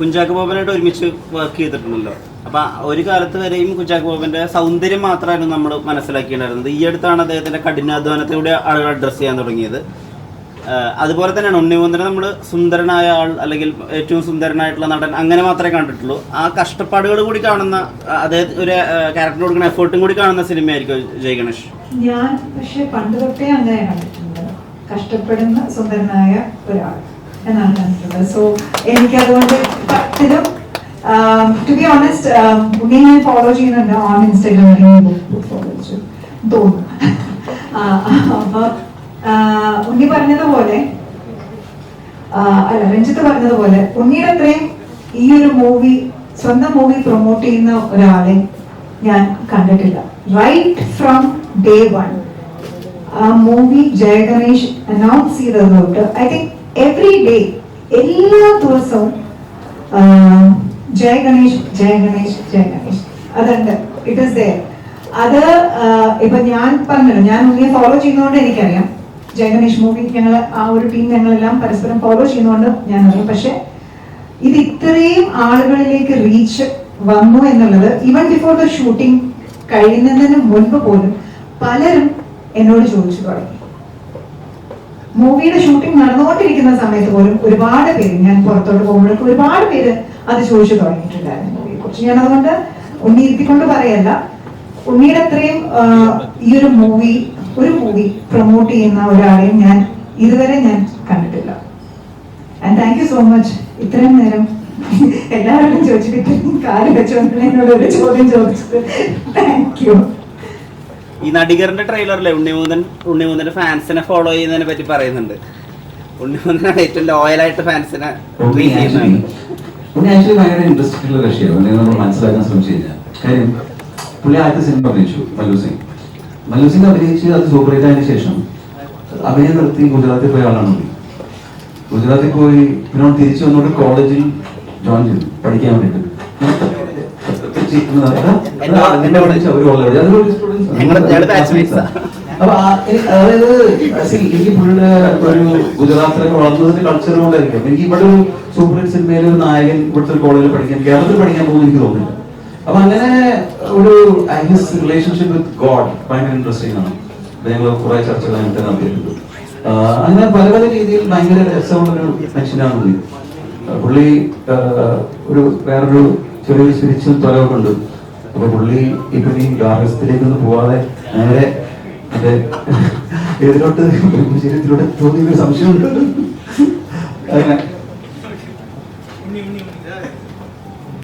കുഞ്ചാക്കോ ബോബനായിട്ട് ഒരുമിച്ച് വർക്ക് ചെയ്തിട്ടുണ്ടല്ലോ. അപ്പൊ ഒരു കാലത്ത് വരെയും കുഞ്ചാക്കോ ബോബന്റെ സൗന്ദര്യം മാത്രമായിരുന്നു നമ്മൾ മനസ്സിലാക്കിയിട്ടുണ്ടായിരുന്നത്. ഈ അടുത്താണ് അദ്ദേഹത്തിന്റെ കഠിനാധ്വാനത്തിലൂടെ ആളുകൾ അഡ്രസ്സ് ചെയ്യാൻ തുടങ്ങിയത്. അതുപോലെ തന്നെയാണ് ഉണ്ണിമുന്തനെ നമ്മൾ സുന്ദരനായ ആൾ അല്ലെങ്കിൽ ഏറ്റവും സുന്ദരനായിട്ടുള്ള നടൻ അങ്ങനെ മാത്രമേ കണ്ടിട്ടുള്ളൂ. ആ കഷ്ടപ്പാടുകൾ കൂടി കാണുന്ന അതായത് ഒരു ക്യാരക്ടർ കൊടുക്കുന്ന എഫേർട്ടും കൂടി കാണുന്ന സിനിമയായിരിക്കും ജയ് ഗണേഷ്. ഞാൻ പക്ഷെ പണ്ട് തൊട്ടേ അങ്ങനെ കണ്ടിട്ടുണ്ട്. കഷ്ടപ്പെടുന്ന സുന്ദരനായ ഒരാൾ. എന്നാണ് കണ്ടിട്ടുള്ളത് സോ എനിക്ക് അതുകൊണ്ട് പത്തിലും ടു ബി ഓണസ്റ്റ് ഉണ്ണി ഞാൻ ഫോളോ ചെയ്യുന്നുണ്ട് ഓൺ ഇൻസ്റ്റാഗ്രാമിൽ ഫോളോ ചെയ്തു തോന്നുന്നു. അപ്പൊ ഉണ്ണി പറഞ്ഞതുപോലെ അല്ല രഞ്ജിത്ത് പറഞ്ഞതുപോലെ ഉണ്ണിയുടെ അത്രയും ഈ ഒരു മൂവി സ്വന്തം മൂവി പ്രൊമോട്ട് ചെയ്യുന്ന ഒരാളെ ഞാൻ കണ്ടിട്ടില്ല. റൈറ്റ് ഫ്രം ഡേ വൺ ആ മൂവി ജയഗണേഷ് അനൗൺസ് ചെയ്തത് തൊട്ട് ഐ തിങ്ക് ഡേ എല്ലാ ദിവസവും ജയ ഗണേഷ് ജയ ഗണേഷ് ജയ ഗണേഷ് അതുണ്ട്. ഇറ്റ് ഇസ് ദയർ അത് ഇപ്പൊ ഞാൻ പറഞ്ഞല്ലോ ഞാൻ ഉണ്ണിയെ ഫോളോ ചെയ്യുന്നതുകൊണ്ട് എനിക്കറിയാം. ജയ ഗണേഷ് മൂവി ഞങ്ങൾ ആ ഒരു ടീം ഞങ്ങളെല്ലാം പരസ്പരം ഫോളോ ചെയ്യുന്നതുകൊണ്ട് ഞാൻ അറിയാം പക്ഷെ ഇത് ഇത്രയും ആളുകളിലേക്ക് റീച്ച് വന്നു എന്നുള്ളത് ഈവൻ ബിഫോർ ദ ഷൂട്ടിംഗ് കഴിയുന്നതിന് മുൻപ് പോലും പലരും എന്നോട് ചോദിച്ചു തുടങ്ങി. മൂവിയുടെ ഷൂട്ടിംഗ് നടന്നുകൊണ്ടിരിക്കുന്ന സമയത്ത് പോലും ഒരുപാട് പേര് ഞാൻ പുറത്തോട്ട് പോകുമ്പോഴൊക്കെ ഒരുപാട് പേര് അത് ചോദിച്ചു തുടങ്ങിയിട്ടുണ്ടായിരുന്നു മൂവിയെ കുറിച്ച് ഞാൻ അതുകൊണ്ട് ഉണ്ണി ഇരുത്തിക്കൊണ്ട് പറയല്ല. ഉണ്ണിയുടെ അത്രയും ഈ ഒരു മൂവി ഒരു മൂവി പ്രൊമോട്ട് ചെയ്യുന്ന ഒരാളെയും ഞാൻ ഇതുവരെ ഞാൻ കണ്ടിട്ടില്ല. And thank you so much ഇത്രയും നേരം എല്ലാവരും ചോദിച്ചിട്ട് കാര്യം വെച്ചുകൊണ്ട് എന്നോട് ഒരു ചോദ്യം ചോദിച്ചത്. താങ്ക് യു ഈ നടികറിന്റെ ട്രെയിലറിലെ ഉണ്ണിമൂന്നൻ ഉണ്ണിമൂന്നന്റെ ഫാൻസിനെ ഫോളോ ചെയ്യുന്നതിനെ പറ്റി പറയുന്നുണ്ട്. ഉണ്ണിമൂന്നനാണ് ഏറ്റവും ലോയലായിട്ട് ഫാൻസിനെ ട്രീറ്റ് ചെയ്യുന്നത്. പിന്നെ ആക്ച്വലി ഭയങ്കര ഇൻട്രസ്റ്റിംഗ് ഉള്ള പുള്ളി നമ്മൾ മനസ്സിലാക്കാൻ ശ്രമിച്ചു കഴിഞ്ഞാൽ കാര്യം പുള്ളി ആദ്യത്തെ സിനിമ അഭിനയിച്ചു മല്ലു സിംഗ്. മല്ലു സിംഗ് അഭിനയിച്ച് അത് സൂപ്പർ ഹിറ്റ് ആയതിനു ശേഷം അഭിനയം നിർത്തി ഗുജറാത്തിൽ പോയ ആളാണ് പുള്ളി ഗുജറാത്തിൽ പോയി പിന്നെ തിരിച്ചു വന്നുകൊണ്ട് കോളേജിൽ ജോയിൻ ചെയ്തു പഠിക്കാൻ വേണ്ടിയിട്ട്. അതായത് എനിക്ക് പുള്ളിയുടെ ഒരു ഗുജറാത്തിലൊക്കെ വളർന്നതിന്റെ കൾച്ചർ കൊണ്ടായിരിക്കും. എനിക്ക് ഇവിടെ ഒരു സൂപ്പർ ഹിറ്റ് സിനിമയിലെ ഒരു നായകൻ ഇവിടുത്തെ ഒരു കോളേജിൽ പഠിക്കാൻ കേരളത്തിൽ പഠിക്കാൻ പോകുന്നു എനിക്ക് തോന്നുന്നില്ല. അപ്പൊ അങ്ങനെ ഒരു ഹിസ് റിലേഷൻഷിപ്പ് വിത്ത് ഗോഡ് ഭയങ്കര ഇൻട്രസ്റ്റിംഗ് ആണ്. ഞങ്ങൾ കുറെ ചർച്ചകൾ അങ്ങനത്തെ നടത്തിയിട്ടുണ്ട്. അങ്ങനെ പല പല രീതിയിൽ ഭയങ്കര രസമുള്ളൊരു മനുഷ്യനാണ് പുള്ളി. പുള്ളി ഒരു വേറൊരു ചെറിയൊരു സ്പിരിച്വൽ ത്വരമൊക്കെ ഉണ്ട് അപ്പൊ പുള്ളി ഇപ്പൊ ഈ ഗാർഹസ്ഥിലേക്കൊന്നും പോവാതെ നേരെ അതെ ഇതിലോട്ട് ശരീരത്തിലൂടെ തോന്നിയൊരു സംശയമുണ്ട്. അങ്ങനെ